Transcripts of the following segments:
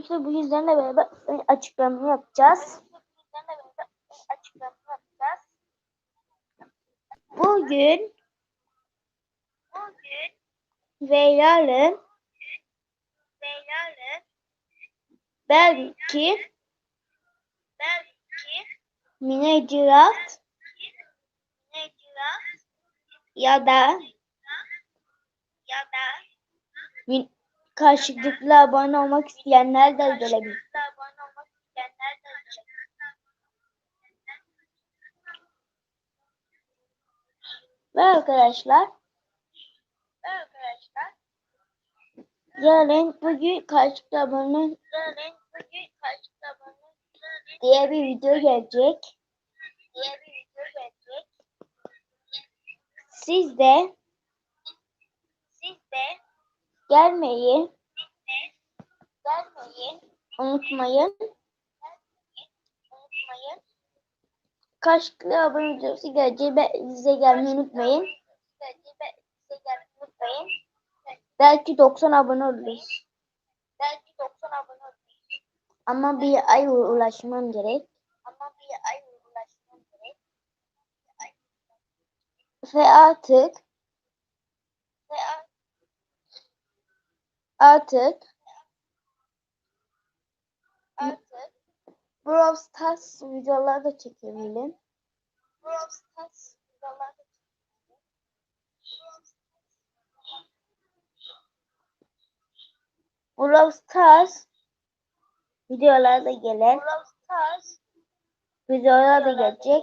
İşte bu yüzden beraber açıklama yapacağız. Bugün ve yarın belki minecirat ya da min- karşılıklı abone olmak isteyenler de gelebilir. Ve arkadaşlar yarın bugün karşılıklı abone diye bir video gelecek. Siz de gelmeyi unutmayın. Karşılıklı abone videosu gelecek. Be- Size gelmeyi unutmayın. Belki 90 abone oluruz. Ama bir ay ulaşmam gerek. Ve artık artık Brawl Stars videoları da çekebilirim. Brawl Stars videolar da gelir. Videolar da gelecek.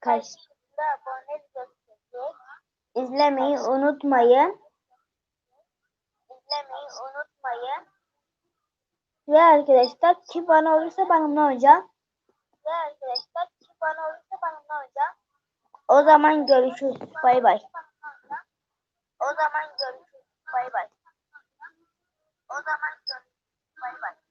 Karş İzlemeyi unutmayın. Ve arkadaşlar kim bana olursa ben ne olacağım. O zaman görüşürüz. Bay bay. O zaman görüşürüz. Bay bay. O zaman görüşürüz. Bay bay.